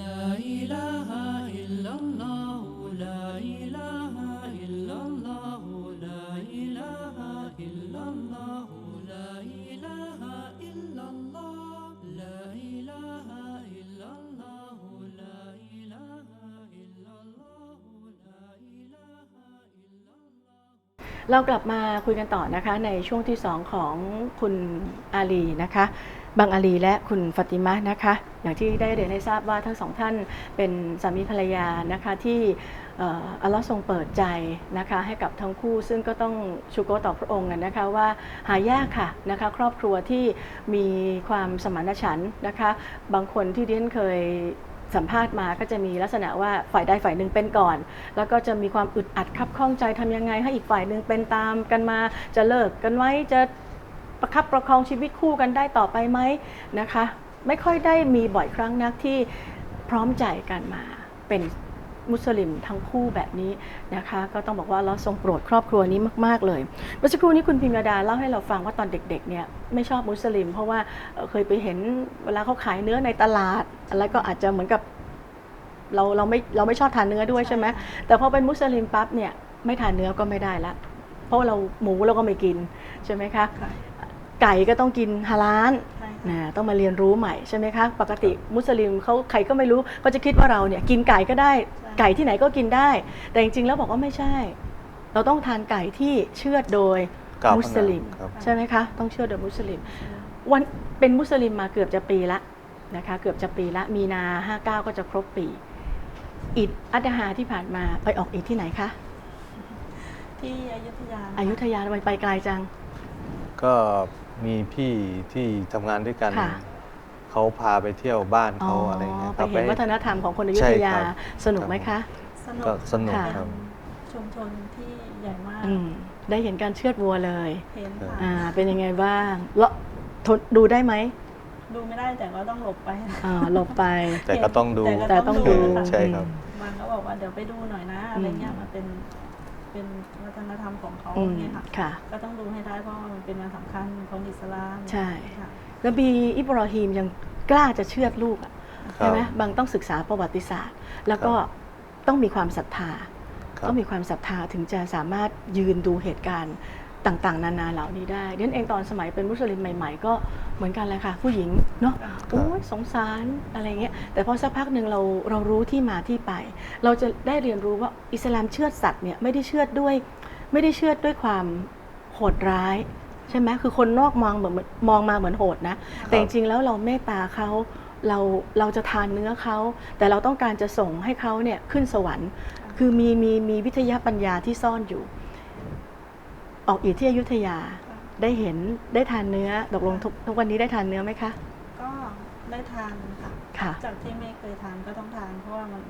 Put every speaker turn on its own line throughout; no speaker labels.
لا إله إلا الله لا إله إلا الله لا إله إلا الله لا إله إلا الله لا إله إلا الله لا إله إلا الله لا إله إلا الله
เรากลับมาคุยกันต่อนะคะในช่วงที่ 2 ของคุณอาลีนะคะ บางอาลีและคุณฟติมะนะคะ อย่างที่ได้เรียนให้ทราบว่าทั้งสองท่านเป็นสามีภรรยานะคะที่อัลลอฮ์ทรงเปิดใจนะคะให้กับทั้งคู่ซึ่งก็ต้องชูโกต่อพระองค์นะคะว่าหายากค่ะนะคะครอบครัวที่มีความสมานฉันท์นะคะบางคนที่เรียนเคยสัมภาษณ์มาก็จะมีลักษณะว่าฝ่ายใดฝ่ายหนึ่งเป็นก่อน แล้วก็จะมีความอึดอัดคับข้องใจทำยังไง ให้อีกฝ่ายหนึ่งเป็นตามกันมา จะเลิกกันไว้จะ ประคับประคองชีวิตคู่กันได้ต่อไปไหมนะคะ ไม่ค่อยได้มีบ่อยครั้งนักที่พร้อมใจกันมาเป็นมุสลิมทั้งคู่แบบนี้นะคะ ก็ต้องบอกว่าเราทรงโปรดครอบครัวนี้มาก ๆ เลยเมื่อสักครู่นี้คุณพิมยาดาเล่าให้เราฟังว่าตอนเด็กๆเนี่ยไม่ชอบมุสลิม เพราะว่าเอ่อเคยไปเห็นเวลาเขาขายเนื้อในตลาดแล้วก็อาจจะเหมือนกับเราเราไม่เราไม่ชอบทานเนื้อด้วยใช่ไหมแต่พอเป็นมุสลิมปั๊บเนี่ยไม่ทานเนื้อก็ไม่ได้ละเพราะว่าเราหมูเราก็ไม่กินใช่ไหมคะ
ค่ะ
ไก่ก็ต้องกินฮาลาล
ใช่ค่ะ
นะต้องมาเรียนรู้ใหม่ใช่ไหมคะ ปกติมุสลิมเขาใครก็ไม่รู้ก็จะคิดว่าเราเนี่ยกินไก่ก็ได้ไก่ที่ไหนก็กินได้ แต่จริงๆแล้วบอกว่าไม่ใช่ เราต้องทานไก่ที่เชื่อดโดย
กล่าว
มุสลิม
ครับ
ใช่ไหมคะ ต้องเชื่อโดยมุสลิม วันเป็นมุสลิมมาเกือบจะปีละนะคะเกือบจะปีละมีนา59 ก็จะครบปีอิดอัตฮาที่ผ่านมาไปออกอิดที่ไหนคะ
ที่อยุธยา
อายุทยาทำไมไปไกลจัง
ก็ มีพี่ที่ทำงานด้วยกัน
ค่ะ
เขาพาไปเที่ยวบ้านเขาอะไรเงี้ย
ไป
ครับ
เห็นวัฒนธรรมของคนอยุ
ใช่
ธ
ค
ยา
รับ
สนุกไหมคะ
สนุก
ก็สนุก
ค่ะ
ครับ
ชุมชนที่ใหญ่มาก
อืมได้เห็นการเชือดวัวเลย
เห็นค่ะ
อ่าเป็นยังไงบ้างแล้วทนดูได้ไหม
ดูไม่ได้แต่ก็ต้องหลบไป
อ่าหลบไป
แต่ก็ต้องดู
แต่ต้องดู
ค่ะ
ใช่ครับ
มันก็บอกว่าเดี๋ยวไปดูหน่อยนะอะไรเงี้ยมันเป็น เป็นวัฒนธรรมของเขา
อืม
เนี่ยค่ะ
ค่ะ
ก็ต้องดูให้ได้เพราะว่ามันเป็นวันสำคัญของอิสลาม
ใช่
ค่ะ
นบีอิบราฮิมยังกล้าจะเชือดลูกอะ
ครั
ใช่
บ
ไหมบางต้องศึกษาประวัติศาสตร์ แล้วก็
ครับ
ต้องมีความศรัทธา
ครับ
ต้องมีความศรัทธาถึงจะสามารถยืนดูเหตุการณ์ ต่างๆ นานาเหล่านี้ได้เดนเองตอนสมัยเป็นมุสลิมใหม่ ๆ ก็เหมือนกันเลยค่ะ ผู้หญิงเนาะโอ้ยสงสารอะไรเงี้ยแต่พอสักพักหนึ่งเราเรารู้ที่มาที่ไป เราจะได้เรียนรู้ว่าอิสลามเชื่อดสัตว์เนี่ยไม่ได้เชื่อดด้วย ไม่ได้เชื่อดด้วยความโหดร้ายใช่ไหมคือคนนอกมองเหมือนมองมาเหมือนโหดนะ แต่จริงๆแล้วเราเมตตาเขาเราเราจะทานเนื้อเขาแต่เราต้องการจะส่งให้เขาเนี่ยขึ้นสวรรค์ คือมีมีมีวิทยาปัญญาที่ซ่อนอยู่ ออกอีกที่อยุธยาได้เห็นได้ทานเนื้อตกลงทุกทุกวันนี้ได้ทานเนื้อไหมคะ
ก็ได้ทานค่ะ
ค่ะ
จากที่ไม่เคยทานก็ต้องทานเพราะว่ามัน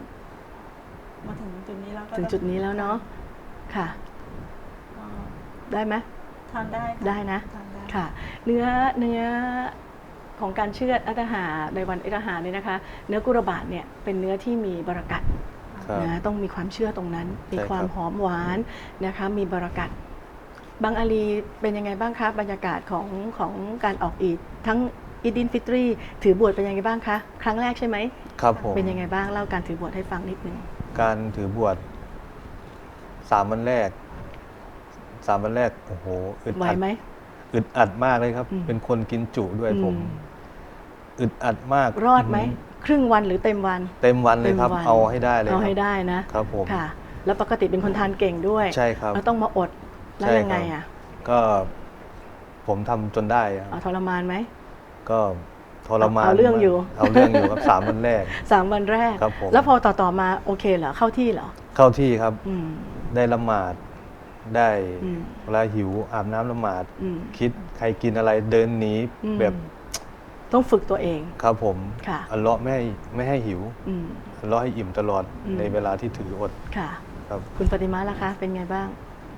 มาถึงจุดนี้แล้วก็
ถึงจุดนี้แล้วเนาะค่ะ
ก็
ได้ไหม
ทานได้ค่
ได้นะ
ทานได้
ค่ะ เนื้อเนื้อของการเชือดอัตหาในวันอัตหาเนี่ยนะคะ เนื้อกุระบาดเนี่ยเป็นเนื้อที่มีบารักัต
ครับ
นะต้องมีความเชื่อตรงนั้น มี
ใช่ครับ
ความหอมหวานนะคะ มีบารักัต บางอาลีเป็นยังไงบ้างคะบรรยากาศของของการออกอีดทั้งอีดินฟิตรี ถือบวชเป็นยังไงบ้างคะครั้งแรกใช่ไหม
ครับผม
เป็นยังไงบ้างเล่าการถือบวชให้ฟังนิดนึง
การถือบวชสามวันแรกสามวันแรกโอ้โหอึด
ไหว
อัด
ไหม
อึดอัดมากเลยครับ
อืม
เป็นคนกินจุด้วยผม
อืม
อึดอัดมาก
รอดไหม ครึ่งวันหรือเต็มวัน
เต็มวันเลยครับ
ต็มวัน
เอาให้ได้เลย
เอา
ค
ให้
รับ
ได้นะ ครับ
ผม
ค่ะ แล้วปกติเป็นคนทานเก่งด้วย
ใช่ครับ
แล้วต้องมาอด แล้ว
ใช่
ยังไง
ครับ
อะ
ก็ผมทำจนได้ครับ
เอาทรมานไหม
ก็ทรมาน
เอาเรื่องอยู่
เอาเรื่องอยู่ครับสามวันแรก
สามวันแรก
ครับผม
แล้วพอต่อต่อมาโอเคเหรอเข้าที่เหรอ
เข้าที่ครับ
อืม
ได้ละหมาดได้
อืม
เวลาหิวอาบน้ำละหมาด
อืม
คิดใครกินอะไรเดินหนี
อืม
แบบ
ต้องฝึกตัวเอง
ครับผม
ค่ะ
อัลเลาะห์ไม่ให้ไม่ให้หิว
อืม
อัลเลาะห์ให้อิ่มตลอด
อืม
ในเวลาที่ถืออด
ค่ะ
ครับ
คุณปฏิมาล่ะคะ เป็นไงบ้าง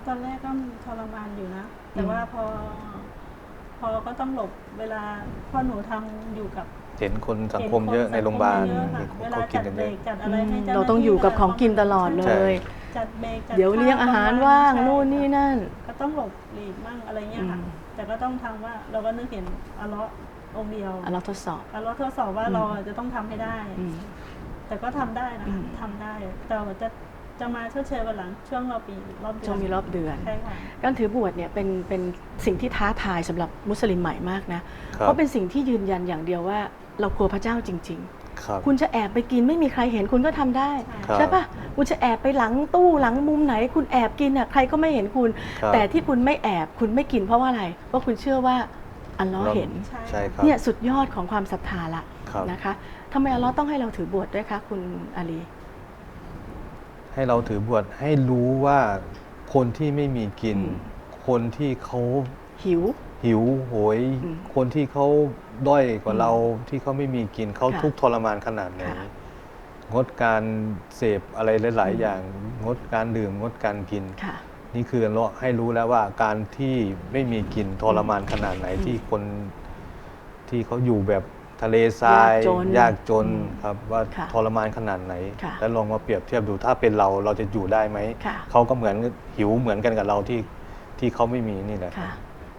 ตอนแรกก็ทรมานอยู่นะ แต่
อืม
ว่าพอ พอก็ต้องหลบเวลาพ่อหนูทำอยู่กับ
เห็นคนสังคมเยอะในโรงพยาบาล
เห็นคนสังคมเยอะค่ะ
เห็น
เวลา
เขากิ
จั
น
ด
กัน
เบ
เย
ร
อะ
กจัดอะไรให้จ้
เราต้องอยู่กับของกินตลอดเลย
จัดเบรกจัด
เดี๋ยวเลี้ยงอาหารว่าง
ใช่
นู่นนี่นั่น
ก็ต้องหลบหลีกมั่งอะไรเงี้ยค่ะ
อืม
แต่ก็ต้องทำว่าเราก็นึกเห็นอัลเลาะห์องค์เดียว
อะเราทดสอบ
อัลเลาะห์ทดสอบว่า
อืม
เราจะต้องทำให้ได้
อืม
แต่ก็ทำได้นะ
อื
คะ
ม
ทำได้แต่ว่าจะ จะมาชดเชยวันหลังช่วงเราปีรอบเดือน
ช่วงมีรอบเดือน
ใช่ค่ะ
การถือบวชเนี่ยเป็นเป็นสิ่งที่ท้าทายสำหรับมุสลิมใหม่มากนะ
ครับ
เพราะเป็นสิ่งที่ยืนยันอย่างเดียวว่า เรากลัวพระเจ้าจริง
ครับ
ๆ คุณจะแอบไปกินไม่มีใครเห็นคุณก็ทำได้
ครับ
ใช่ปะคุณจะแอบไปหลังตู้หลังมุมไหน คุณแอบกินอะใครก็ไม่เห็นคุณ
ครับ
แต่ที่คุณไม่แอบคุณไม่กินเพราะว่าอะไร เพราะคุณเชื่อว่าอัลเลอฮ์เห็น
ใช่
ใช่ครับ
เนี่ยสุดยอดของความศรัทธาละ
ครับ
นะคะทำไมอัลเลอฮ์ต้องให้เราถือบวชด้วยคะคุณอาลี
ให้เราถือบวชให้รู้ว่าคนที่ไม่มีกิน
อืม
คนที่เขา
หิว
หิวโหย
อืม
คนที่เขาด้อยกว่า
อืม
เราที่เขาไม่มีกินเขา
ค่ะ
ทุกข์ทรมานขนาดไหน
ค่ะ
งดการเสพอะไรหลาย
อืม
ๆอย่างงดการดื่มงดการกิน
ค่ะ
นี่คือเราให้รู้แล้วว่าการที่ไม่มีกินทรมานขนาดไหน
อืม
ที่คนที่เขาอยู่แบบ ทะเลทราย
ยากจน
ยากจน
อืม
ครับว่า
ค่ะ
ทรมานขนาดไหน
ค่ะ
แล้วลองมาเปรียบเทียบดูถ้าเป็นเราเราจะอยู่ได้ไหม
ค่ะ
เขาก็เหมือนหิวเหมือนกันกับเราที่ที่เขาไม่มีนี่แหละ
ค่ะ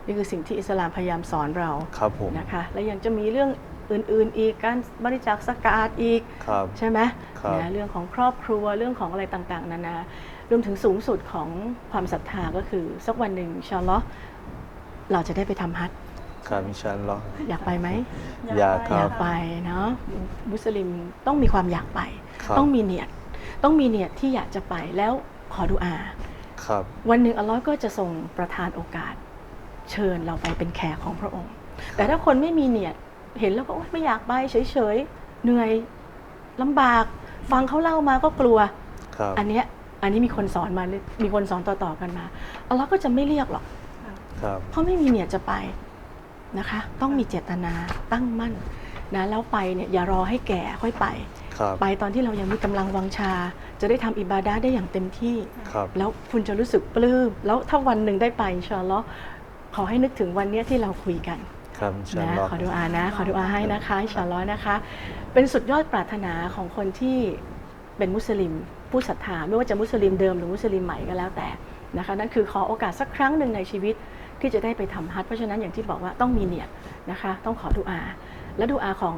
นี่คือสิ่งที่อิสลามพยายามสอนเรา
ครับผม
นะคะ และยังจะมีเรื่องอื่น ๆ อีกการบริจาคสกาดอีก
ครับ
ใช่ไหม
ครับ
นะเรื่องของครอบครัวเรื่องของอะไรต่างๆ นานารวมถึงสูงสุดของความศรัทธาก็คือ สักวันหนึ่งอินชาอัลลอฮ์เราจะได้ไปทำฮัจญ์
ครับอินชาอัลลอฮ์
อยากไปไหม
อยากค
อ
รั
ยา
บ
กไปเนาะมุสลิมต้องมีความอยากไป
ครับ
ต้องมีเนียดต้องมีเนียดที่อยากจะไปแล้วขอดุอา
ครับ
วันหนึ่งอัลลอฮ์ก็จะทรงประทานโอกาส เชิญเราไปเป็นแขกของพระองค์ แต่ถ้าคนไม่มีเนียดเห็นแล้วก็โอ๊ยไม่อยากไปเฉยๆเหนื่อยลำบาก ฟังเขาเล่ามาก็กลัว
ครับ
อันเนี้ยอันนี้มีคนสอนมามีคนสอนต่อๆกันมาอัลลอฮ์ก็จะไม่เรียกหรอก
ครับ
เพราะไม่มีเนียดจะไป นะคะ ต้องมีเจตนาตั้งมั่นนะแล้วไปเนี่ยอย่ารอให้แก่ค่อยไป
ครับ
ไปตอนที่เรายังมีกำลังวังชา จะได้ทำอิบาดาได้อย่างเต็มที่
ครับ
แล้วคุณจะรู้สึกปลื้มแล้วถ้าวันหนึ่งได้ไปอินชาอัลลอฮ์ขอให้นึกถึงวันเนี้ยที่เราคุยกัน
ครับอินชาอั
นะ
ลลอฮ์
ขอดูอานะ ขอดูอาให้นะคะอินชาอัลลอฮ์นะคะ เป็นสุดยอดปรารถนาของคนที่เป็นมุสลิม ผู้ศรัทธา ไม่ว่าจะมุสลิมเดิมหรือมุสลิมใหม่ก็แล้วแต่นะคะ นั่นคือขอโอกาสสักครั้งหนึ่งในชีวิต ที่จะได้ไปทำฮัจญ์เพราะฉะนั้นอย่างที่บอกว่าต้องมีเนียดนะคะต้องขอดูอา และดูอาของ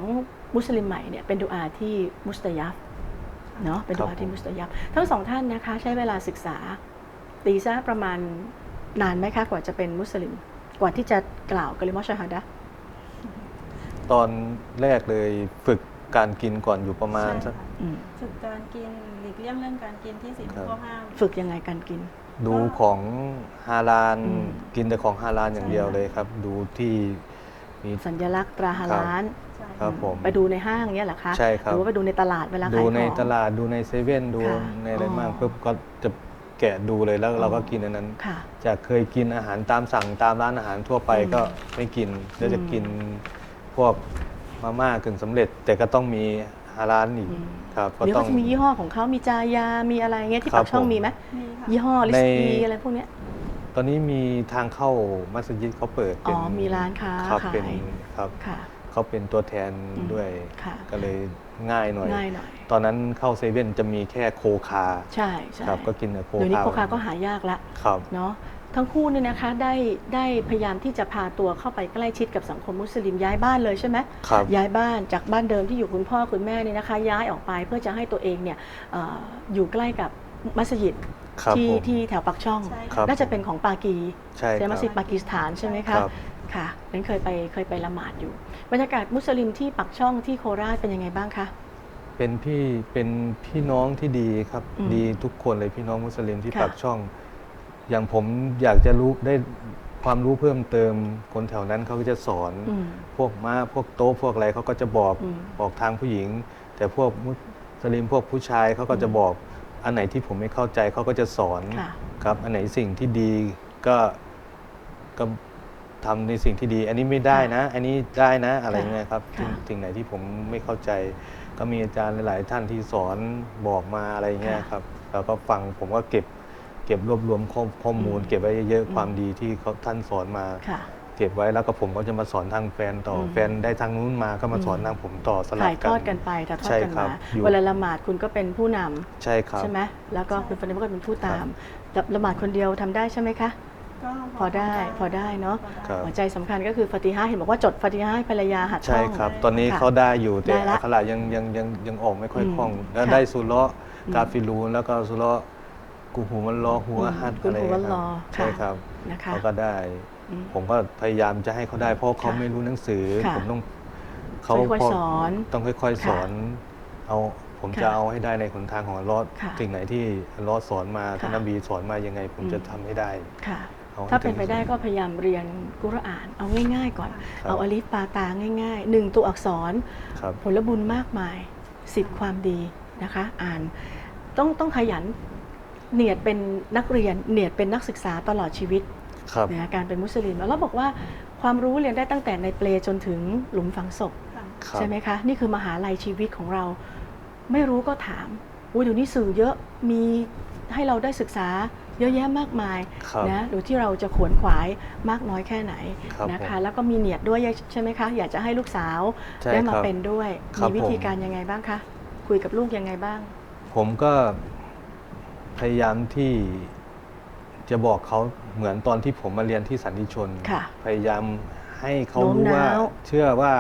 มุสลิมใหม่เนี่ยเป็นดูอาที่มุสตะยับเนาะเป็นดูอาที่มุสตะยับทั้งสองท่านนะคะใช้เวลาศึกษาตีซะประมาณนานไหมคะกว่าจะเป็นมุสลิม กว่าที่จะกล่าวกะลิมอชฮาดะห์
ตอนแรกเลยฝึกการกินก่อนอยู่ประมาณ
ใช่
สัก
ค่ะ
อืม
ฝึกการกินหลีกเลี่ยงเรื่องการกินที่สิ่ง
ครับ
ข้อห้าม
ฝึกยังไงการกิน
ดูของฮาลาล
อืม
กินแต่ของฮาลาลอย่างเดียวเลยครับ ดูที่มี
สัญลักษณ์ตราฮาลาล
ใช่
ครับผม
ไปดูในห้างเนี้ยเหรอคะ
ใช่ครับ
หรือว่าไปดูในตลาดเวลาขาย
ดู
ของ
ในตลาดดูในเซเว่นดู
ค่ะ
ในอะไร
อ๋อ
มากปุ๊บก็จะแกะดูเลยแล้ว
อ๋อ
เราก็กินอันนั้น
ค่ะ
จากเคยกินอาหารตามสั่งตามร้านอาหารทั่วไป
อืม
ก็ไม่กินแล้วจะ
อืม
กินพวกมาม่ากึ่งสำเร็จ แต่ก็ต้องมีฮาลาลอีก
อืม
ครับก็
เดี๋ยว
ต้อ
ก็
ง
จะมียี่ห้อของเขามีจายา มีอะไรเงี้ยที่
ครั
ปา
บ
กช่อง
ผม
มีไหม
มีค่ะ
ยี่ห้อลิ
ใน
สตีอะไรพวกเนี้ย
ตอนนี้มีทางเข้ามัสยิดเขาเปิด
อ๋
เป็น
อมีร้านค้า
ครับ
ขาย
เป็นครับ
ค่ะ
เขาเป็นตัวแทน
อืม
ด้วย
ค่ะ
ก็เลยง่ายหน่อย
ง่ายหน่อย
ตอนนั้นเข้าเซเว่นจะมีแค่โคคา
ใช่ใช่
ครับก็กินแต่โคคา
เดี๋ยวนี้โคคาก็หายากละ
ครับ
เนาะ ทั้งคู่เนี่ยนะคะได้ได้พยายามที่จะพาตัวเข้าไปใกล้ชิดกับสังคมมุสลิมย้ายบ้านเลยใช่ไหม
ครับ
ย้ายบ้านจากบ้านเดิมที่อยู่คุณพ่อคุณแม่เนี่ยนะคะ ย้ายออกไปเพื่อจะให้ตัวเองเนี่ยเอออยู่ใกล้กับมัสยิด
ครับ
ที่
ผม
ที่แถวปักช่อง
ใช่
ครั
ค่ะ
บ
น่าจะเป็นของปากี
ใช่
ใช่
ค
มั
รับ
สยิดปากีสถานใช่ไหมคะ
ครับ
ค่ะนั้นเคยไปเคยไปละหมาดอยู่ บรรยากาศมุสลิมที่ปักช่องที่โคราชเป็นยังไงบ้างคะ
เป็นพี่เป็นพี่น้องที่ดีครับ
อืม
ดีทุกคนเลยพี่น้องมุสลิมที่
ค่ะ
ปากช่อง อย่างผมอยากจะรู้ได้ความรู้เพิ่มเติมคนแถวนั้นเขาก็จะสอน
อืม
พวกม้าพวกโต๊ะพวกอะไรเขาก็จะบอก
อืม
บอกทางผู้หญิง แต่พวกมุสลิมพวกผู้ชายเขาก็จะบอกอันไหนที่ผมไม่เข้าใจเขาก็จะสอน
ค่ะ
ครับ อันไหนสิ่งที่ดีก็ก็ทำในสิ่งที่ดี อันนี้ไม่ได้นะ อันนี้ได้นะอะไรเงี้ยครับ
ค่ะ
สิ่งสิ่งไหนที่ผมไม่เข้าใจ ก็มีอาจารย์หลาย ๆ ท่านที่สอนบอกมาอะไรเงี้ยครับแล้วก็ฟังผมก็เก็บ เก็บรวบรวมข้อข้อมูล
อืม
เก็บไว้เยอะ
อืม
ๆความดีที่เขาท่านสอนมา
ค่ะ
เก็บไว้แล้วก็ผมก็จะมาสอนทางแฟนต่ออ
ม
แฟนได้ทางนู้นมาก็มาสอน
อืม
ทางผมต่อสลับ
ถ่ายท
กัน
อดกันไปถ่ายทอด
ใช่
กัน
ครั
มา
บอยู่
เวลาละหมาดคุณก็เป็นผู้นำ
ใช่ครับ
ใช่ไหมแล้วก็คุณฟานิมก็เป็นผู้ตามละละหมาดคนเดียวทำได้ใช่ไหมคะ
ก็
พอได้พอได้เนอะ
พอได้
ครับ
หัวใจสำคัญก็คือฟาติฮะห์เห็นบอกว่าจดฟาติฮะห์ให้ภรรยาหัดท่
ใช่
อง
ครับ ตอนนี้
ค่ะ
เขาได้อยู่แต่
ได้ละ
อักขระยังยังยังยังออกไม่ค่อย
อืม
คล่องแล้ว
ค่ะ
ได้สุเลาะ
อืม
กาฟิลูนแล้วก็สุเลาะ กูหูมันรอหัว
อืม
ฮัด
กุ
อะ
ล
ไร
หูวัลลอ
ครับใช่
ค่ะ
ครับ
นะคะ
เขาก็ได้
อืม
ผมก็พยายามจะให้เขาได้เพราะเขา
ค่ะ
ไม่รู้หนังสือ
ค่ะ
ผมต้องเขา
ค่อยๆ
พ
สอน
ต้องค่อย ๆสอน เอาผม
ค่ะ
จะเอาให้ได้ในหนทางของอัลลอฮ์
ค่ะ
สิ่งไหนที่อัลลอฮ์สอนมา
ค่ะ
ท่านนบีสอนมายังไง ผม
อืม
จะทำให้ได้
ค่ะ
เอาให้
ถ้าเป็น
ถึง
ไปได้ก็พยายามเรียนกุรอาน เอาง่ายๆก่อน
ครับ
เอาอลิฟปาตาง่ายๆหนึ่งตัวอักษร
ครับ
ผลบุญมากมายสิบความดีนะคะ อ่านต้องต้องขยัน เนียดเป็นนักเรียนเนียดเป็นนักศึกษาตลอดชีวิต
ครับ
นะการเป็นมุสลิมแล้วเราบอกว่าความรู้เรียนได้ตั้งแต่ในเปลจนถึงหลุมฝังศพ
ค่ะ
ครับ
ใช่ไหมคะ นี่คือมหาลัยชีวิตของเรา ไม่รู้ก็ถามอุ้ยเดี๋ยวนี้สื่อเยอะมีให้เราได้ศึกษาเยอะแยะมากมาย
ครับ
นะหรือที่เราจะขวนขวายมากน้อยแค่ไหน
ครับ
นะคะ
ผม
แล้วก็มีเนียดด้วยใช่ไหมคะ อยากจะให้ลูกสาว
ใช่
ได้มา
ครับ
เป็นด้วย
ครั
มี
บ
วิธี
ผม
การยังไงบ้างคะ คุยกับลูกยังไงบ้าง
ผมก็ พยายามที่จะบอกเขาเหมือนตอนที่ผมมาเรียนที่สันติชน
ค่ะ
พยายามให้เขา
โน้ม
รู้ว่า
น้าว
เชื่อว่า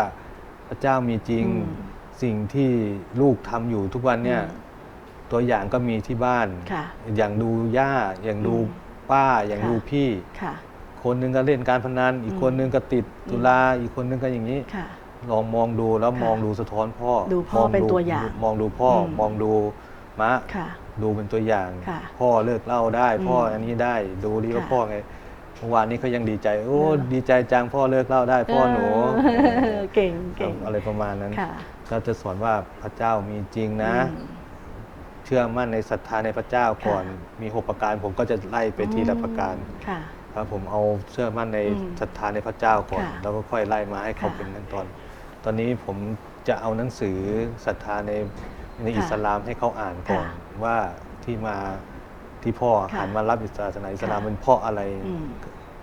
พระเจ้ามีจริง
อืม
สิ่งที่ลูกทำอยู่ทุกวันเนี่ย
อืม
ตัวอย่างก็มีที่บ้าน
ค่ะ
อย่างดูย่า อย่างดู
อืม
ป้า อย่าง
ค่ะ
ดูพี่
ค่ะ
คนหนึงก็เล่นการพนัน อีก
อืม
คนหนึงก็ติด
อืม
ตุลา อีกคนหนึงก็อย่างนี้
ค่ะ
ลองมองดูแล้ว
ค่ะ
มองดูสะท้อนพ่อ
ดูพ่อ
ม
เป็นตัวอย่าง
มองดูพ่ออ
ม
มองดูมะ
ค่ะ
ดูเป็นตัวอย่าง
ค่ะ
พ่อเลิกเหล่าได้ พ่อ
อืม
อันนี้ได้ดูดิว่า
ค่ะ
พ่อไงเมื่อวานนี้เขายังดีใจโอ้
เหรอ
ดีใจจังพ่อเลิกเหล่าได้ พ่อหนู
เออเก่ง
ครั
เก่
บ
ง
อะไรประมาณนั้น
ค่ะ
ก็จะสอนว่าพระเจ้ามีจริงนะ
อืม
เชื่อมั่นในศรัทธาในพระเจ้าก่อน
ค่ะ
มีหกประการผมก็จะไล่ไปทีละประการ
ค่ะ
ครับผมเอาเชื่อมั่นใน
อืม
ศรัทธาในพระเจ้าก่อน
ค่ะ
แล้วก็ค่อยไล่มาให้เขา
ค่ะ
เป็นขั้นตอน ตอนนี้ผมจะเอาหนังสือศรัทธาใน ใน
ค่ะ
อิสลามให้เขาอ่านก่อน
ค่ะ
ว่าที่มาที่พ่อ
ค่ะ
หันมารับอิสลามศาสนาอิสลาม
ค่ะ
เป็นเพราะอะไร
อืม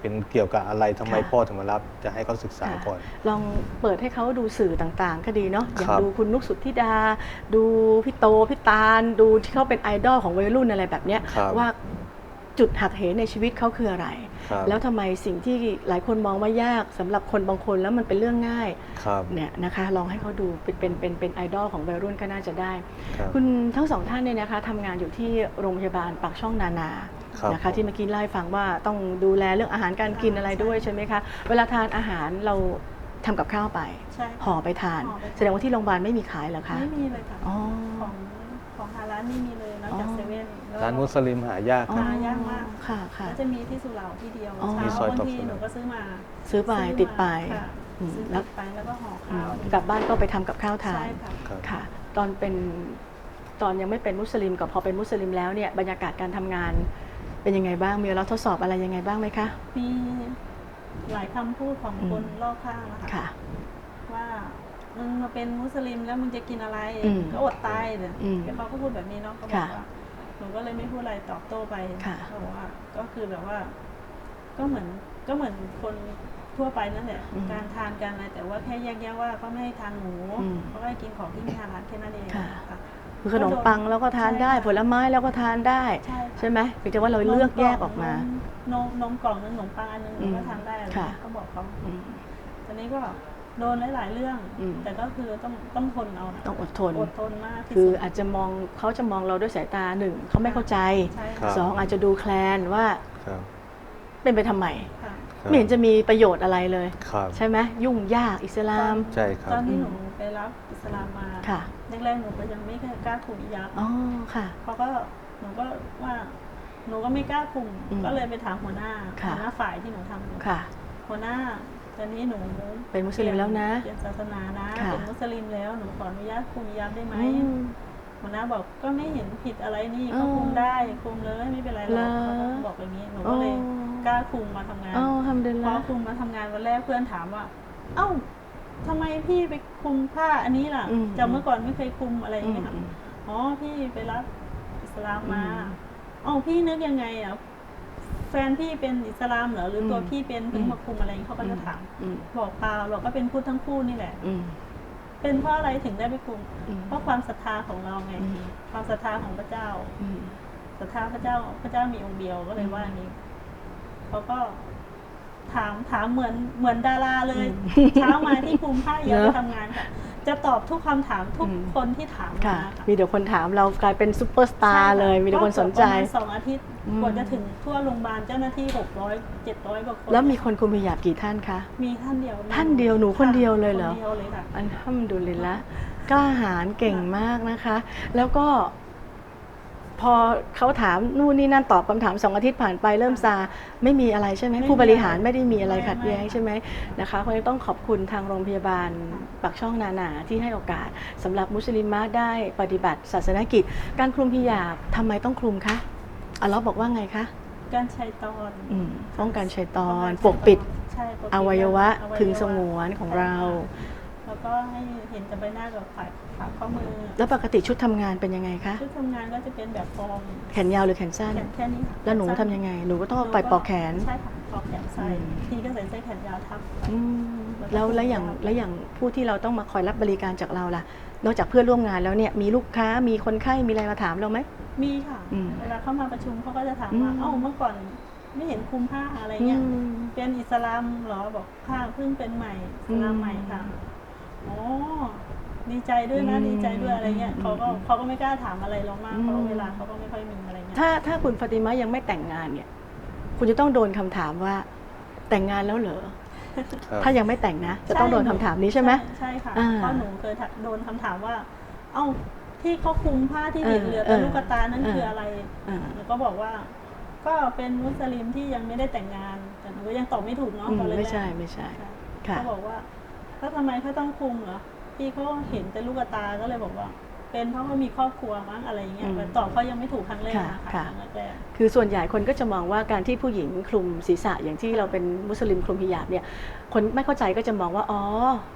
เป็นเกี่ยวกับอะไรทำไม
ค่ะ
พ่อถึงมารับจะให้เขาศึกษา
ค่ะ
ก่อน
ลองเปิดให้เขาดูสื่อต่างๆ ก็ดีเนาะอย่าง
ครับ
ดูคุณนุกสุทธิดา ดูพี่โตพี่ตาล ดูที่เขาเป็นไอดอลของวัยรุ่นอะไรแบบเนี้ย
ครับ
ว่า จุดหักเหในชีวิตเขาคืออะไร
ครับ
แล้วทำไมสิ่งที่หลายคนมองว่ายากสำหรับคนบางคนแล้วมันเป็นเรื่องง่าย
ครับ
เนี่ยนะคะลองให้เขาดูเป็นเป็นเป็นเป็นไอดอลของวัยรุ่นก็น่าจะได้
ครับ
คุณทั้งสองท่านเนี่ยนะคะทำงานอยู่ที่โรงพยาบาลปากช่องนานา
ครับ
นะคะ
ผม
ที่เมื่อกี้เล่าให้ฟังว่าต้องดูแลเรื่องอาหารการกินอะไรด้วยใช่ไหมคะเวลาทานอาหารเราทำกับข้าวไป
ใช่
ห่อไปทาน
ห่อไปทาน
แสดงว่าที่โรงพยาบาลไม่มีขายเหรอคะ
ไม่มีเลยค่ะ
อ๋อ
ของของฮาร้านไม่มีเลยนอก จาก
อ๋อ
เซเว่นแล้ว
ร้านมุสลิมหายาก
อ๋อ
ครับ
หายากมาก
ค่ะค่ะ
ก็จะมีที่สุเหร่าที่เดียว
อ๋อ
เช้า
มีซอย
บาง
ตอก
ที
สุเหร่า
หนูก็ซื้อมา
ซื้อไป
ซื้อมา
ติดไป
ค่ะ
อืม
ซื้อ
แล้ว
ติดไปแล้วก็ห่อ
อื
ข้าว
มกลับบ้านก็ไปทำกับข้าวทาน
ใช่ค่ะ
ครับ
ค่ะ ตอนเป็นตอนยังไม่เป็นมุสลิมกับพอเป็นมุสลิมแล้วเนี่ยบรรยากาศการทำงานเป็นยังไงบ้าง มีเราทดสอบอะไรยังไงบ้างไหมคะ
มีหลายคำพูดของ
อืม
คนรอบข้างนะคะ
ค่ะ
ว่า มึงมาเป็นมุสลิมแล้วมึงจะกินอะไร
อืม
ก็อดตายเลย
อืม
เขาก็พูดแบบนี้เนาะเขาบอก
ค่ะ
ว่าหนูก็เลยไม่พูดอะไรตอบโต้ไป
ค่ะ
เขาบอกว่า ก็คือแบบว่า ก็เหมือนก็เหมือนคนทั่วไปนั่นแหละ
อืม
การทานกันอะไรแต่ว่าแค่แยกแยะว่าเขาไม่ให้ทานหมู
อืม
เขาก็ให้กินของที่มีฮาลาลแค่นั้นเอง
ค่ะ
ค่ะ
คือขนมปังเราก็ทานได้
ใช่ค่ะ
ผลไม้เราก็ทานได้
ใช่ค่ะ
ใช่ไหมเพียงแต่ว่าเราเลือกแยกออกมา
นมนมกล่องนึงขนมปังอันนึงหนูก็
อืม
ทานได้อะไร
ค่ะ
ก็บอกเขา
อืม
ตอนนี้ก็ โดนหลาย ๆ เรื่อง
อืม
แต่ก็คือต้องต้องทนเอานะ
ต้องอดทน
อดทนมากที่
คือ
สุด
อาจจะมองเขาจะมองเราด้วยสายตาหนึ่งเขาไม่เข้าใจ
ใช่
ครั
ค่ะ
บ
สองอาจจะดูแคลนว่า
ครับ
เป็นไปทำไม
ค่ะ
ครับ
ไม่เห็นจะมีประโยชน์อะไรเลย
ครับ
ใช่ไหมยุ่งยากอิสลาม
ใช่ครับ
ตอนที่
อืม
หนูไปรับอิสลามมา
ค่ะ
แรกๆหนูก็ยังไม่กล้าคุมอิยับ
อ๋อค่ะ
เขาก็หนูก็ว่าหนูก็ไม่กล้าคุม
อืม
ก็เลยไปถามหัวหน้า
ค่ะ
หัวหน้าฝ่ายที่หนูทำอยู่
ค่ะ
หัวหน้า ตอนนี้หนู
เป็นมุสลิมแล้วนะ
เปลี่ยนศาสนานะ
ค่ะ
เป็นมุสลิมแล้วหนูขออนุญาตคุมอิยับได้ไหม
อืม
หัวหน้าบอกก็ไม่เห็นผิดอะไรนี่
อ๋อ
ก็คุมได้คุมเลยไม่เป็นไรหร
เหร
อ
อก
เขาก็บอกแบบนี้หนูก็เลย
อ๋อ
กล้าคุมมาทำงาน
อ๋อทำดี
พ
แล้
อ
ว
คุมมาทำงานวันแรกเพื่อนถามว่า เอ้าทำไมพี่ไปคุมผ้าอันนี้ล่ะ
อืม
จากเมื่อก่อนไม่เคยคุมอะไรอย่าง
อืม
เงี้ยค่ะ
อืม
อ๋อพี่ไปรับอิสลามมา
อืม
อ๋อพี่นึกยังไงอะแฟนพี่เป็นอิสลามเหรอหรือตัว
อืม
พี่เป็นเพิ่ง
อืม
มาคุมอะไรอย่างเงี้ยเขาก็จะถาม
อืม
บอกเปล่าเราก็เป็นพุทธทั้งคู่นี่แหละ
อืม
เป็นเพราะอะไรถึงได้ไปคุม
อืม
เพราะความศรัทธาของเราไง
อืม
ความศรัทธาของพระเจ้า
อืม
ศรัทธาพระเจ้าพระเจ้ามีองค์เดียวก็เลยว่าอย่างนี้เขาก็ ถามถามเหมือนเหมือนดาราเลยเช้ามาที่คุมผ้าเย
เน
อะ
อะ
ทำงานค่ะจะตอบทุกคำถามทุก
อืม
คนที่ถามมา
ค่ะ
ค่ะ
มีเดี๋ยวคนถามเรากลายเป็นซูเปอร์สตา
ใช่
ร์
ค่ะ
เลย มีแต่คนสนใจ
ก็ประมาณสองอาทิตย์
อืม
กว่าจะถึงทั่วโรงพยาบาลเจ้าหน้าที่หกร้อยเจ็ดร้อยกว่าคน
แล้วมีคนคุมพิยาบกี่ท่านคะ
มีท่านเดียว
ท่านเดียวหนูคนเดียวเลยเหรอ
คนเดียวเลยค่ะ
อันฮัมดุลิลละกล้าหาญเก่งมากนะคะ แล้วก็ พอเขาถามนู่นนี่นั่นตอบคำถามสองอาทิตย์ผ่านไปเริ่มซาไม่มีอะไรใช่ไหม
ไม่มี
ผู้บริหารไม่ได้มีอะไร
ไม่
ขัดแย้ง
ไม่
ใช่ไหมนะคะเพราะฉะนั้นต้องขอบคุณทางโรงพยาบาลปักช่องนานาที่ให้โอกาสสำหรับมุสลิมะได้ปฏิบัติศาสนกิจ การคลุมพิยาบทำไมต้องคลุมคะอัลเลอฮ์บอกว่าไงคะ
การใช้ตอน
อืมป้องกันชัยตอน
ป้ง
ปกปิด
ใช่ปกปิด
อวัยวะ
อวัยวะ
พึงสงวนของเรา
แล้วก็ให้เห็นแต่ใบหน้ากับขาขาข้อมือ
แล้วปกติชุดทำงานเป็นยังไงคะ
ชุดทำงานก็จะเป็นแบบฟอร์ม
แขนยาวหรือแขนสั้น
แขนแค่นี้ค่ะ
แล้วหนูทำยังไง หนูก็ต้องเอาไปปอกแขน
ใช่ค่ะปอกแขนใส่
อืม
ทีก็ใส่เสื้อแขนยาวทับ
อืมแล้วแล้วอย่างแล้วอย่างผู้ที่เราต้องมาคอยรับบริการจากเราล่ะ นอกจากเพื่อนร่วมงานแล้วเนี่ยมีลูกค้ามีคนไข้มีอะไรมาถามเราไหม
มีค่ะ
อืม
เวลาเข้ามาประชุมเขาก็จะถาม
อืม
ว่าเอ้าเมื่อก่อนไม่เห็นคุมผ้าอะไรเงี้ย
อืม
เป็นอิสลามเหรอบอกผ้าเพิ่งเป็นใหม่อิสลามใหม่ค่ะ อ๋อดีใจด้วยนะ
อืม
ดีใจด้วยอะไรเงี้ย
อืม
เขาก็เขาก็ไม่กล้าถามอะไรเรามาก
อืม
เพราะเวลาเขาก็ไม่ค่อยมีอะไรเงี้ย
ถ้าถ้าคุณฟาติมายังไม่แต่งงานเนี่ย คุณจะต้องโดนคำถามว่า แต่งงานแล้วเหรอ
ครับ
ถ้ายังไม่แต่งนะ จะต้องโดนคำถามนี้ใช่ไหม
ใช่ค่ะ
อ่า
เพราะหนูเคยโดนคำถามว่า เอ้าที่เขาคลุมผ้าที่เห็น
เออ
เหลือแต่
เออ
ลูกตานั่น
เออ
คืออะไร
อ่า
หนูก็บอกว่า ก็เป็นมุสลิมที่ยังไม่ได้แต่งงานแต่หนูก็ยังตอบไม่ถูกเนาะ
อืม
ตอนแรกๆ
ไม่ใช่ไม่ใช่
ค่ะ
ค่ะ
เขาบอกว่า แล้วทำไมเขาต้องคลุมเหรอพี่เขาเห็นแต่ลูกตาก็เลยบอกว่า เป็นเพราะว่ามีครอบครัวมั้งอะไรเงี้ย
อืม
แต่ตอบเขายังไม่ถูกครั้งแรก
ค่ะ
นะคะ
ค่ะ
ครั้งแรก
คือส่วนใหญ่คนก็จะมองว่าการที่ผู้หญิงคลุมศีรษะอย่างที่เราเป็นมุสลิมคลุมฮิญาบเนี่ยคนไม่เข้าใจก็จะมองว่าอ๋อ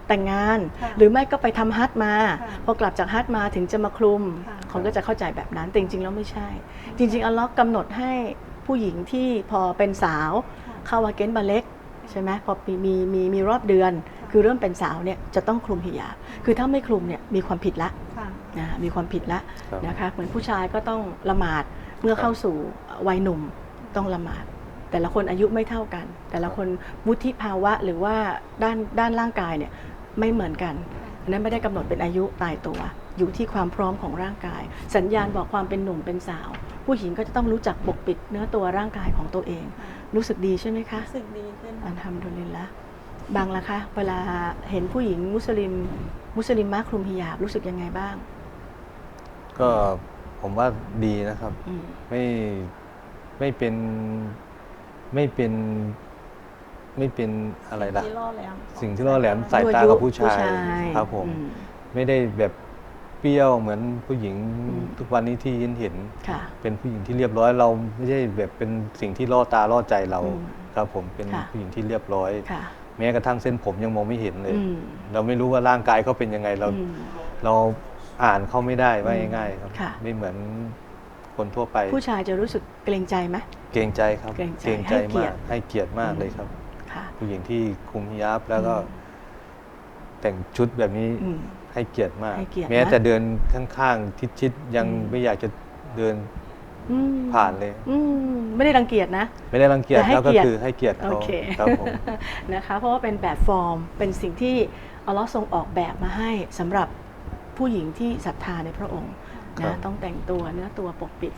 แต่งงาน
ค่ะ
หรือไม่ก็ไปทำฮัทมา
ค่ะ
พอกลับจากฮัทมาถึงจะมาคลุม
ค่ะ
คนก็จะเข้าใจแบบนั้นแต่จริงๆแล้วไม่ใช่ จริงๆอัลเลอฮ์กำหนดให้ผู้หญิงที่พอเป็นสาว
ค่ะ
เข้าวาเกนบาเล็กใช่ไหมพอมีมีมีมีรอบเดือน คือเริ่มเป็นสาวเนี่ยจะต้องคลุมฮิญาบคือถ้าไม่คลุมเนี่ยมีความผิดละ
ค่ะ
นะมีความผิดละ
ครับ
นะคะเหมือนผู้ชายก็ต้องละหมาดเมื่อ
ครับ
เข้าสู่วัยหนุ่มต้องละหมาด แต่ละคนอายุไม่เท่ากัน แต่ละคนวุฒิภาวะหรือว่าด้านด้านร่างกายเนี่ยไม่เหมือนกันอันนั้นไม่ได้กำหนดเป็นอายุตายตัว อยู่ที่ความพร้อมของร่างกาย สัญญาณบอกความเป็นหนุ่มเป็นสาว ผู้หญิงก็จะต้องรู้จักปกปิดเนื้อตัวร่างกายของตัวเอง รู้สึกดีใช่ไหมคะ
รู้สึกดีขึ้น
อันทำดุลินละ บางละคะ เวลาเห็นผู้หญิงมุสลิม มุสลิมมาคลุมฮิญาบรู้สึกยังไงบ้าง
ก็ผมว่าดีนะครับ
อืม
ไม่ไม่เป็นไม่เป็นไม่เป็นอะไรล่ะ
ที่ล่อแหลม
สิ่งที่ล่อแหลมสายตา
ยั่วยุ
กับผู้ชาย
ย
ครับผม
อื
ไม่ได้แบบเปรี้ยวเหมือนผู้หญิง
อืม
ทุกวันนี้ที่เห็นเห็น
ค่ะ
เป็นผู้หญิงที่เรียบร้อยเราไม่ใช่แบบเป็นสิ่งที่ล่อตาล่อใจเรา
อืม
ครับ ผมเป็น
ค่ะ
ผู้หญิงที่เรียบร้อย
ค่ะ
แม้กระทั่งเส้นผมยังมองไม่เห็นเลย
อืม
เราไม่รู้ว่าร่างกายเขาเป็นยังไงเรา
อืม
เราอ่านเขาไม่ได้ว่า
อืม
ง่ายๆครับ
ค่ะ
ไม่เหมือนคนทั่วไป
ผู้ชายจะรู้สึกเกรงใจไหม
เกรงใจครับ
เกรงใจให้เกียร
มาก
ติ
ให้เกียรติมาก
อืม
เลยครับ
ค่ะ
ผู้หญิงที่คุมฮิญาบแล้วก็
อืม
แต่งชุดแบบนี้
อืม
ให้เกียรติมาก
ให้เกียรติ
แม้
นะ
แต่เดินข้างๆทิศๆยัง
อืม
ไม่อยากจะเดิน
อืม
ผ่านเลย
อืมไม่ได้รังเกียจนะ
ไม่ได้รังเกียจ
แต่ให้
ครับก็
เกียรติ
คือให้เกียรติ
โอ
เขา
เค
ครับผม
นะคะเพราะว่าเป็นแบบฟอร์มเป็นสิ่งที่อัลเลอฮ์ทรงออกแบบมาให้สำหรับผู้หญิงที่ศรัทธาในพระองค์
ครั
นะ
บ
ต้องแต่งตัวเนื้อตัวปกปิด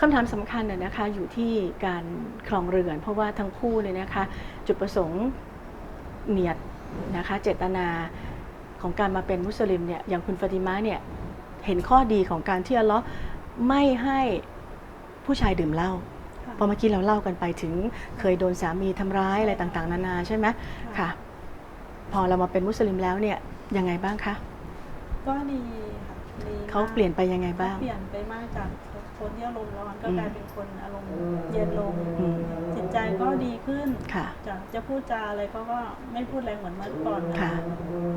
คำถามสำคัญน่ะนะคะอยู่ที่การครองเรือน เพราะว่าทั้งคู่เนี่ยนะคะ จุดประสงค์เนียดนะคะเจตนาของการมาเป็นมุสลิมเนี่ยอย่างคุณฟาติมาเนี่ยเห็นข้อดีของการที่อัลเลอฮ์ไม่ให้ ผู้ชายดื่มเหล้า
ค่ะ
เพราะเมื่อกี้เราเล่ากันไปถึงเคยโดนสามีทำร้ายอะไรต่างๆ นานาใช่ไหมค่ะ พอเรามาเป็นมุสลิมแล้วเนี่ยยังไงบ้างคะ
ก็ดีค่ะดีมก
เขาเปลี่ยนไปยังไงบ้าง
เปลี่ยนไปมากจากคนที่อารมณ์ร้อนก็
อืม
กลายเป็นคนอารมณ์เย็นลง
อืม
จิต ใจก็ดีขึ้น
ค่ะ
จะจะพูดจาอะไรเขาก็ไม่พูดแรงเหมือนเมื่อก่อนน
ค่ะ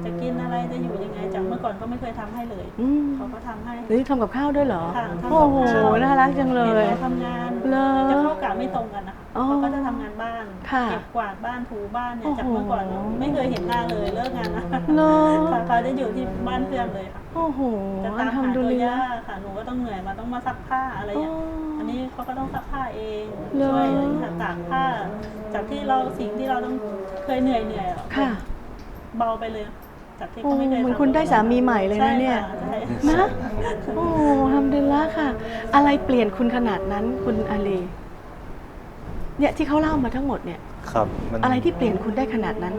จะกินอะไรจะอยู่ยังไงจากเมื่อก่อนก็ไม่เคยทำให้เลย
อืม
เขาก็ทำให้
หรือทำกับข้าวด้วยเหรอ
ค่ะทำกับ
โอ้โห
ข้าว
น่ารักจังเล
เห็น
ย
เราทำงาน
เล
จะ
ย
เข้ากะไม่ตรงกันนะคะ
อ๋อ
เขาก็จะทำงานบ้าน
ค่ะ
เก็บกวาดบ้านถูบ้านเนี่ย
โอ้โห
จากเมื่อก่อนไม่เคยเห็นหน้าเลยเลิกงานนะ
เหรอ
ค่ะเขาจะอยู่ที่บ้านเพื่อนเลยค่ะ
โอ้โห
จะ
อั
ตาม
น
หา
ทำดู
ตัว
ลี
ย่า
ละ
ค่ะหนูก็ต้องเหนื่อยมาต้องมาซักผ้าอะไรอย่างเงี้ยอั นนี้เขาก็ต้องซักผ้าเอง
เหรอ
ช่วยค่ะตากผ้า จากที่เราสิ่งที่เราต้องเคยเหนื่อยเหนื่อยอะ
ค่ะ
เบาไปเลย จากที่
โอ้
เขาไม่เคย
เหมือน
ทำ
คุณได้สามีใหม่เลยนะเนี่ย
ใช่
นะ
ค่ะ
โอ้ทำดีละค่ะ อะไรเปลี่ยนคุณขนาดนั้นคุณอาลีเนี่ยที่เขาเล่ามาทั้งหมดเนี่ย
ครับมัน
อะไรที่เปลี่ยนคุณได้ขนาดนั้น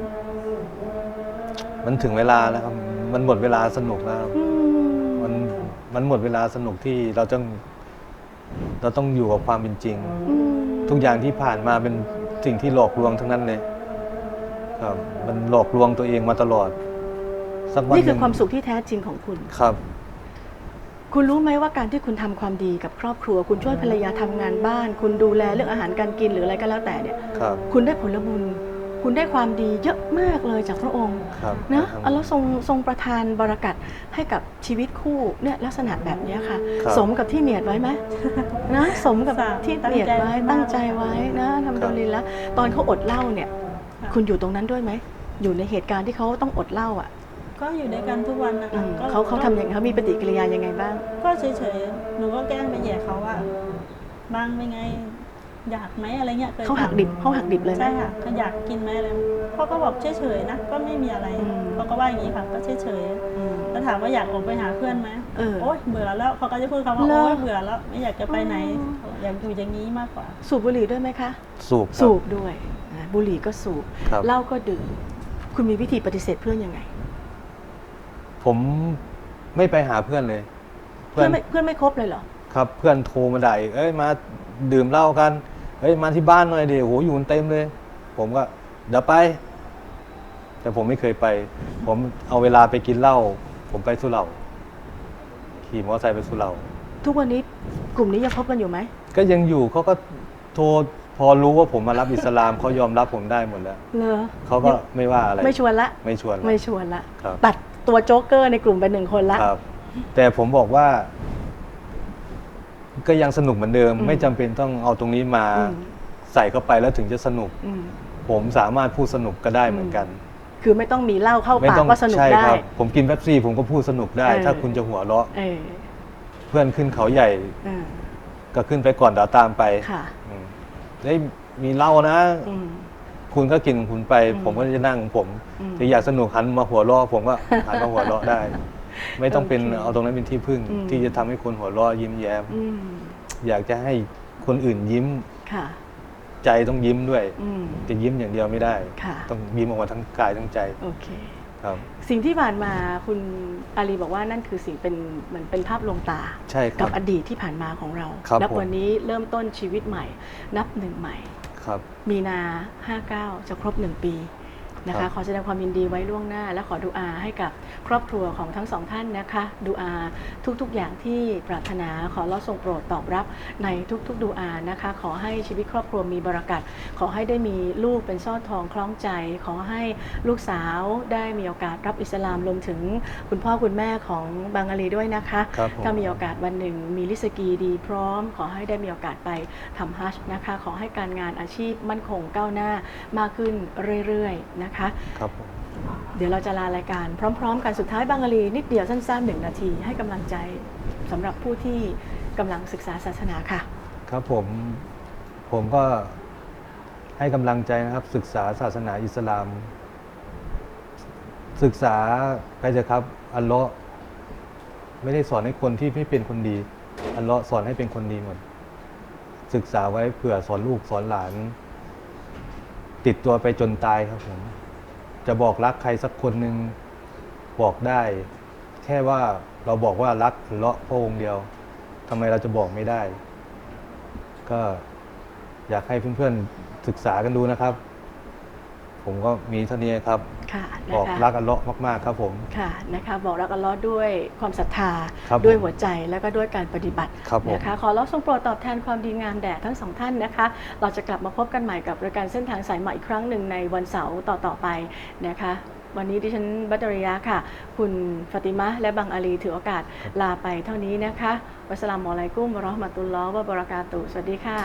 มันถึงเวลาแล้วครับ มันหมดเวลาสนุกแล้วครับ
อืม
มันมันหมดเวลาสนุกที่เราต้อง เราต้องอยู่กับความเป็นจริง
อืม
ทุกอย่างที่ผ่านมาเป็นสิ่งที่หลอกลวงทั้งนั้นเลยครับมันหลอกลวงตัวเองมาตลอด สักวัน
นี่
ห
คื
นึ่
องความสุขที่แท้จริงของคุณ
ครับ
คุณรู้ไหมว่าการที่คุณทำความดีกับครอบครัว คุณช่วยภรรยาทำงานบ้าน คุณดูแลเรื่องอาหารการกินหรืออะไรก็แล้วแต่เนี่ย
ครับ
คุณได้ผลบุญ คุณได้ความดีเยอะมากเลยจากพระองค์
ครับ
นะ
ครับ
อัลลอฮ์ทรงทรงประทานบารักัตให้กับชีวิตคู่เนี่ยลักษณะแบบเนี้ยค่ะ
ครับ
สมกับที่เนียดไว้ไหมนะสมกับ
ค่ะ
ที่
ตั้ง
เนียด
ใจ
ไว้
มาก
ตั้งใจไว้นะทำ
ครั
ดุ
บ
ลินละตอนเขาอดเหล้าเนี่ย
ค่ะ
คุณอยู่ตรงนั้นด้วยไหมอยู่ในเหตุการณ์ที่เขาต้องอดเหล้าอะ
ก็อยู่ด้วยกันทุกวันนะ
อื
คะ
ม
ก็
เขาเขาทำอย่างเขามีปฏิกิริยายังไงบ้าง
ก็เฉยๆ หนูก็แกล้งไปแย่เขาว่าบางเป็นไง อยากไหมอะไรเงี้ยคย
เขาหักดิบเขาหักดิบเลยไหม
ใช่ค่ะเขาอยากกินไหมอะไรเขาก็บอกเฉยๆนะก็ไม่มีอะไร
อืม
เขาก็ว่าอย่างนี้ค่ะก็เฉย
อืม
ๆแล้วถามว่าอยากออกไปหาเพื่อนไหม
เออ
โอ๊ยเบื่อแล้วเขาก็จะพูดคำว่า
เหรอ
โอ๊ยเบื่อแล้วไม่อยากจะไปไหน
อ๋อ
อยากอยู่อย่างนี้มากกว่า
สูบบุหรี่ด้วยไหมคะ
สูบครับ
สูบด้วยนะบุหรี่ก็สูบ
ครับ
เหล้าก็ดื่มคุณมีวิธีปฏิเสธเพื่อนยังไง
ผมไม่ไปหาเพื่อนเลย
เพื่อนไม่เพื่อนไม่ครบเลยเหรอ
ครับ เพื่อนโทรมาด่าอีกเอ้ยมาดื่มเหล้ากัน เอ้ยมาที่บ้านหน่อยดิโหอยู่กันเต็มเลย ผมก็เดี๋ยวไป แต่ผมไม่เคยไป ผมเอาเวลาไปกินเหล้าผมไปสุเหร่าขี่มอเตอร์ไซค์ไปสุเหร่า
ทุกวันนี้กลุ่มนี้ยังคบกันอยู่ไหม
ก็ยังอยู่เขาก็โทรพอรู้ว่าผมมารับอิสลามเขายอมรับผมได้หมดแล้ว
เลอ
เขาก็ไม่ว่าอะไร
ไม่ชวนละ
ไม่ชวน
ไม่ชวนละ
ครับ
ตัดตัวโจ๊กเกอร์ในกลุ่มไปหนึ่งคนละ
ครับ แต่ผมบอกว่า ก็ยังสนุกเหมือนเดิม
อืม
ไม่จำเป็นต้องเอาตรงนี้มา
อืม
ใส่เข้าไปแล้วถึงจะสนุก
อืม
ผมสามารถพูดสนุกก็ได้เหมือนกัน
คือไม่ต้องมีเหล้าเข้า
ไม่
ปาก
ต้อง
ก็สนุก
ใช่
ได้
ครับ ผมกินเป๊ปซี่ผมก็พูดสนุกได้
เออ
ถ้าคุณจะหัวเราะ
เออ
เพื่อนขึ้นเขาใหญ่
เออ
ก็ขึ้นไปก่อนเดี๋ยวตามไป
ค่ะ
อืมเฮ้ยมีเหล้านะ
อืม
คุณก็กินของคุณไป
อืม
ผมก็จะนั่งของผม
อืม
จะอยากสนุกหันมาหัวเราะผมก็หันมาหัวเราะได้ ไม่ต้องเป็น
โอเค
เอาตรงนั้นเป็นที่พึ่ง
อืม
ที่จะทำให้คนหัวเราะยิ้มแย้ม
อืม
อยากจะให้คนอื่นยิ้ม
ค่ะ
ใจต้องยิ้มด้วย
อืม
จะยิ้มอย่างเดียวไม่ได้
ค่ะ
ต้องยิ้มออกมาทั้งกายทั้งใจ
โอเค
ครับ
สิ่งที่ผ่านมาคุณอาลีบอกว่านั่นคือสิ่งเป็นเหมือนเป็นภาพลวงตา
ใช่ค
กั
รั
บบอดีตที่ผ่านมาของเรา
ครับ
นับ
ผม
วันนี้เริ่มต้นชีวิตใหม่ นับหนึ่งใหม่
ครับ
มีนา 59 จะครบ1ปี นะ
ครั
คะ
บ
ขอแสดงความยินดีไว้ล่วงหน้า และขอดูอาให้กับครอบครัวของทั้งสองท่านนะคะดูอาทุกๆอย่างที่ปรารถนาขอเราทรงโปรดตอบรับ ในทุกๆดูอานะคะ ขอให้ชีวิตครอบครัวมีบรากัดขอให้ได้มีลูกเป็นซ่อนทองคล้องใจ ขอให้ลูกสาวได้มีโอกาสรับอิสลามรวมถึงคุณพ่อคุณแม่ของบางอาลีด้วยนะคะ
ครับผม
ถ้ามีโอกาสวันหนึ่งมีลิสกีดีพร้อม ขอให้ได้มีโอกาสไปทำฮัจญ์นะคะ ขอให้การงานอาชีพมั่นคงก้าวหน้ามากขึ้นเรื่อยๆนะคะ
ครับผม
เดี๋ยวเราจะลารายการพร้อม ๆ กันสุดท้ายบางอาลีนิดเดียวสั้นๆหนึ่งนาทีให้กำลังใจสำหรับผู้ที่กำลังศึกษาศาสนาค่ะ
ครับผม ผมก็ให้กำลังใจนะครับ ศึกษาศาสนาอิสลาม ศึกษาไปเถอะครับ อัลเลาะห์ไม่ได้สอนให้คนที่ไม่เป็นคนดี อัลเลาะห์สอนให้เป็นคนดีหมด ศึกษาไว้เผื่อสอนลูกสอนหลาน ติดตัวไปจนตายครับผม จะบอกรักใครสักคนหนึ่งบอกได้ แค่ว่าเราบอกว่ารักเลาะพระองค์เดียวทำไมเราจะบอกไม่ได้ ก็อยากให้เพื่อนๆศึกษากันดูนะครับ ผมก็มีเท่านี้ครับ บอกรักอัลเลาะห์มากๆครับผม
ค่ะนะคะบอกรักอัลเลอฮ์ด้วยความศรัทธาด้วยหัวใจแล้วก็ด้วยการปฏิบัตินะคะขอเลาะทรงโปรดตอบแทนความดีงามแด่ทั้งสองท่านนะคะ เราจะกลับมาพบกันใหม่กับรายการเส้นทางสายใหม่อีกครั้งหนึ่งในวันเสาร์ต่อๆไปนะคะ วันนี้ดิฉันบัตริยะค่ะ คุณฟติมะและบังอาลีถือโอกาสลาไปเท่านี้นะคะวัสสลามอะลัยกุมวะราะมะตุลล้อวะบะรากาตุสวัสดีค่ะ